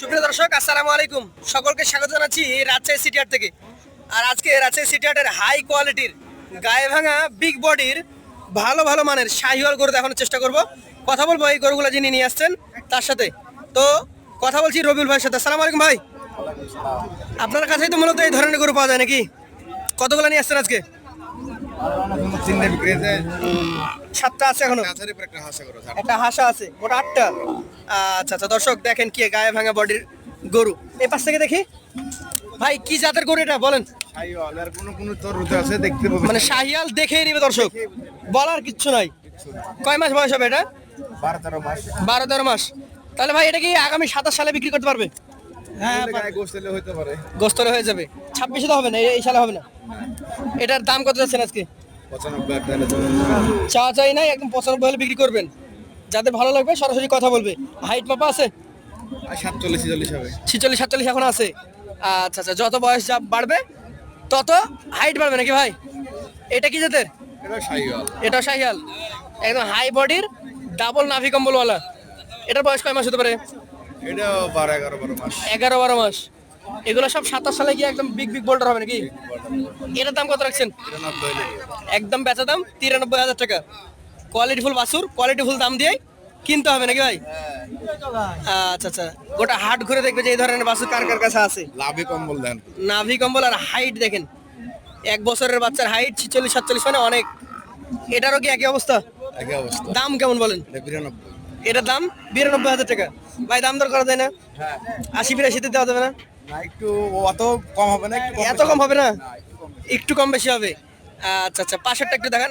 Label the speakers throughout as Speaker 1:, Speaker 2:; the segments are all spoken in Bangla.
Speaker 1: সুপ্রিয় দর্শক, আসসালামু আলাইকুম। সকলকে স্বাগত জানাচ্ছি রাজশাহী সিটি থেকে। আর আজকে রাজশাহী সিটি হাটের হাই কোয়ালিটির গায়ে ভাঙা বিগ বডির ভালো ভালো মানের শাহিওয়াল গরু দেখানোর চেষ্টা করব। কথা বলব এই গরুগুলো যিনি নিয়ে আসছেন, তার সাথে। তো কথা বলছি রবিউল ভাইয়ের সাথে। আসসালামু আলাইকুম ভাই। আপনার কাছেই তো মূলত এই ধরনের গরু পাওয়া যায় নাকি? কতগুলো নিয়ে আসছেন আজকে?
Speaker 2: চিন্তা বিক্রি হয়েছে।
Speaker 1: সাতটা আছে
Speaker 2: এখনও? একটা হাসা করো
Speaker 1: একটা হাসা আছে মোট আটটা। আচ্ছা আচ্ছা দর্শক দেখেন কি গায়ে ভাঙা বডির গরু। এই পাশ থেকে দেখি। ভাই কি জাতের গরু এটা? বলেন। মানে শাহিয়াল দেখেই নিবে দর্শক। বলার কিচ্ছু নাই। কয় মাস বয়স হবে এটা?
Speaker 2: বারো তেরো মাস।
Speaker 1: তাহলে ভাই এটা কি আগামী সাতাশ সালে বিক্রি করতে পারবে?
Speaker 2: হ্যাঁ গায়ে গোস্ত হলে হইতে পারে।
Speaker 1: গোস্তরে হয়ে যাবে। ছাব্বিশে তো হবে না এই- সালে হবে না। এটার দাম কত যাচ্ছেন আজকে? চা চাই নাই একদম পঁচানব্বই হলে বিক্রি করবেন। যাদের ভালো লাগবে সরাসরি কথা বলবে। হাইট মাপা আছে?
Speaker 2: সাতচল্লিশ চল্লিশ হবে।
Speaker 1: ছিচল্লিশ সাতচল্লিশ এখন আছে। আচ্ছা আচ্ছা যত বয়স যা বাড়বে তত হাইট বাড়বে নাকি ভাই? এটা কি জাতের?
Speaker 2: এটা
Speaker 1: শাহিয়াল একদম হাই বডির ডাবল নাভি কম্বলওয়ালা। এটার বয়স কয় মাস হতে পারে?
Speaker 2: বারো এগারো বারো মাস।
Speaker 1: এগারো বারো মাস। এগুলো সব সাতাশ সালে গিয়ে একদম বিগ বিগ বোল্ডার হবে নাকি? এটার দাম কত রাখছেন? একদম বেচা দাম তিরানব্বই হাজার টাকা। কোয়ালিটি ফুল বাসুর কোয়ালিটি ফুল দাম দিয়ে কিনতে হবে নাকি ভাই? আচ্ছা আচ্ছা। গোটা হাট ঘুরে দেখবে যে এই ধরনের বাসুর কার কার কাছে আছে।
Speaker 2: লাভে কম্বল দেন।
Speaker 1: নাভি কম্বল আর হাইট দেখেন। এক বছরের বাচ্চার হাইট ছিচল্লিশ সাতচল্লিশ মানে অনেক। এটারও কি একই অবস্থা?
Speaker 2: একই অবস্থা।
Speaker 1: দাম কেমন বলেন?
Speaker 2: বিরানব্বই।
Speaker 1: এটার দাম বিরানব্বই হাজার টাকা। ভাই দাম দর করা যায় না?
Speaker 2: হ্যাঁ।
Speaker 1: আশি বিরাশিতে দেওয়া যাবে না?
Speaker 2: না একটু অত কম হবে না
Speaker 1: এত কম হবে না? একটু কম বেশি হবে। আচ্ছা আচ্ছা পাশেরটা একটু দেখান।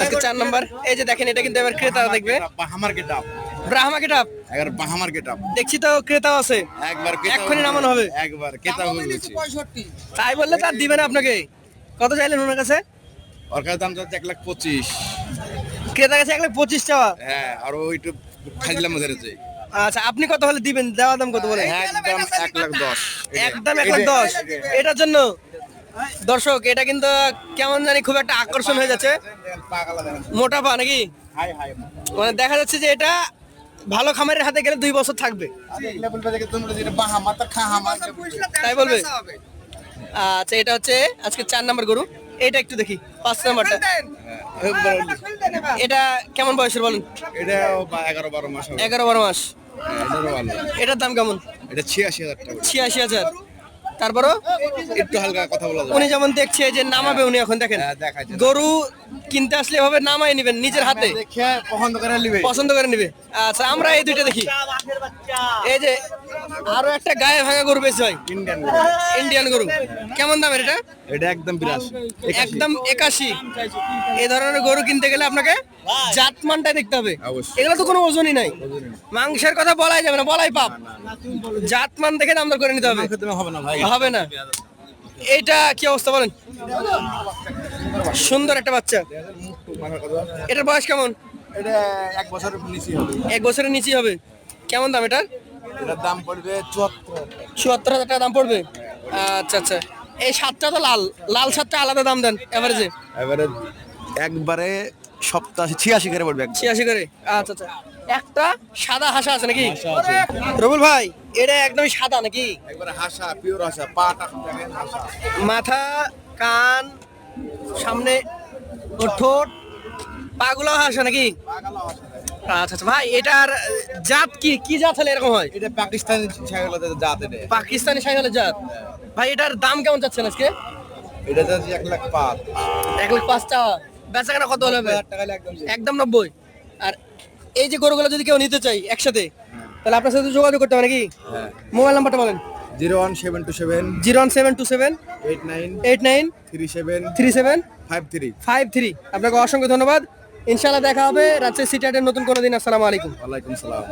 Speaker 1: আজকে চার নাম্বার। এই যে দেখেন এটা কিন্তু এবার ক্রেতা দেখবে।
Speaker 2: বাহামার গেটাপ
Speaker 1: ব্রাহ্মা কেটাপ
Speaker 2: একবার বাহামার গেটাপ
Speaker 1: দেখছি তো ক্রেতাও আছে।
Speaker 2: একবার কেতা
Speaker 1: এক্ষুনি নামানো হবে।
Speaker 2: একবার কেতা বলছি।
Speaker 1: তাই বললে তার দিবে না আপনাকে। কত চাইলেন ওনার কাছে?
Speaker 2: ওর কাছে দাম যাচ্ছে এক লাখ পঁচিশ।
Speaker 1: ক্রেতা কাছে এক লাখ পঁচিশ চাওয়া।
Speaker 2: হ্যাঁ আর ওইটু খাইলাম ধরেছে।
Speaker 1: আচ্ছা আপনি কত হলে দিবেন? দেওয়া দাম কত বলে
Speaker 2: একদম এক লাখ দশ।
Speaker 1: একদম এক লাখ দশ। এটার জন্য দর্শক এটা কিন্তু কেমন জানি খুব একটা আকর্ষণ হয়ে যাচ্ছে। মোটা পা নাকি?
Speaker 2: হাই হাই।
Speaker 1: মানে দেখা যাচ্ছে যে এটা ভালো খামারের হাতে গেলে দুই বছর থাকবে। তাই বলবে? আচ্ছা এটা হচ্ছে আজকে চার নাম্বার গরু। এটা একটু দেখি পাঁচ নাম্বারটা। এটা কেমন বয়সের বলুন?
Speaker 2: এটা এগারো বারো মাস
Speaker 1: এগারো বারো মাস।
Speaker 2: হ্যাঁ,
Speaker 1: এটার দাম কেমন?
Speaker 2: এটা ছিয়াশি হাজার টাকা।
Speaker 1: ছিয়াশি হাজার। তারপরও?
Speaker 2: একটু হালকা কথা বলা
Speaker 1: উনি যেমন দেখছে যে নামাবে উনি এখন দেখেন।
Speaker 2: হ্যাঁ, দেখাচ্ছে।
Speaker 1: গরু কিনতে আসলে এভাবে নামাই নেবেন নিজের হাতে?
Speaker 2: দেখে পছন্দ করে নিবে।
Speaker 1: পছন্দ করে নিবে। আচ্ছা আমরা এই দুইটা দেখি। এই যে আরও একটা গায়ে ভাঙা গরু বেশি হয়।
Speaker 2: ইন্ডিয়ান
Speaker 1: ইন্ডিয়ান গরু। কেমন দামের এটা?
Speaker 2: এটা একদম বিরাশি
Speaker 1: একদম একাশি। এই ধরনের গরু কিনতে গেলে আপনাকে জাতমানটা দেখতে হবে। এগুলো তো কোনো ওজনই নাই। মাংসের কথা বলাই যাবে না বলাই পাপ। জাতমান দেখে দাম দর করে নিতে হবে।
Speaker 2: হবে না ভাই।
Speaker 1: হবে না। এইটা কি অবস্থা বলেন? সুন্দর একটা বাচ্চা। এটার বয়স কেমন?
Speaker 2: এটা এক বছরের নিচে হবে।
Speaker 1: এক বছরের নিচেই হবে। কেমন দাম এটার?
Speaker 2: এটার দাম পড়বে চুয়াত্তর।
Speaker 1: চুয়াত্তর হাজার টাকা দাম পড়বে? আচ্ছা আচ্ছা। এই সাতটা তো লাল। লাল সাতটা আলাদা দাম দেন এভারেজে
Speaker 2: এবারে একবারে সপ্তাহে ছিয়াশি করে পড়বে।
Speaker 1: ছিয়াশি করে। আচ্ছা আচ্ছা। একটা সাদা হাসা আছে নাকি? রবুল ভাই এটা একদমই সাদা নাকি?
Speaker 2: একবারে হাসা পিওর হাসা পাটা
Speaker 1: মাথা কান সামনে ওর ঠোঁট। পাগুলো হাসা নাকি? আচ্ছা আচ্ছা। ভাই এটার জাত কি? কি জাত হলে এরকম হয়?
Speaker 2: এটা পাকিস্তানি ছাগলের জাত এটা।
Speaker 1: পাকিস্তানি জাত? ভাই এটার দাম কেমন চাচ্ছেন আজকে?
Speaker 2: এটা যাচ্ছে এক লাখ পাঁচ।
Speaker 1: এক লাখ পাঁচ টাকা। কত হলে
Speaker 2: একদম
Speaker 1: একদম নব্বই। আর এই যে গরুগুলো যদি কেউ নিতে চাই একসাথে তাহলে আপনার সাথে যোগাযোগ করতে হবে নাকি?
Speaker 2: হ্যাঁ।
Speaker 1: মোবাইল নাম্বারটা বলেন।
Speaker 2: Zero one seven two seven
Speaker 1: zero one seven two seven
Speaker 2: eight nine
Speaker 1: eight nine
Speaker 2: three seven
Speaker 1: three seven
Speaker 2: five three.
Speaker 1: Five three. আপনাকে অসংখ্য ধন্যবাদ। ইনশাআল্লাহ দেখা হবে। রাজশাহী সিটি নতুন কোনো দিন। আসসালামু আলাইকুম।
Speaker 2: ওয়ালাইকুম সালাম।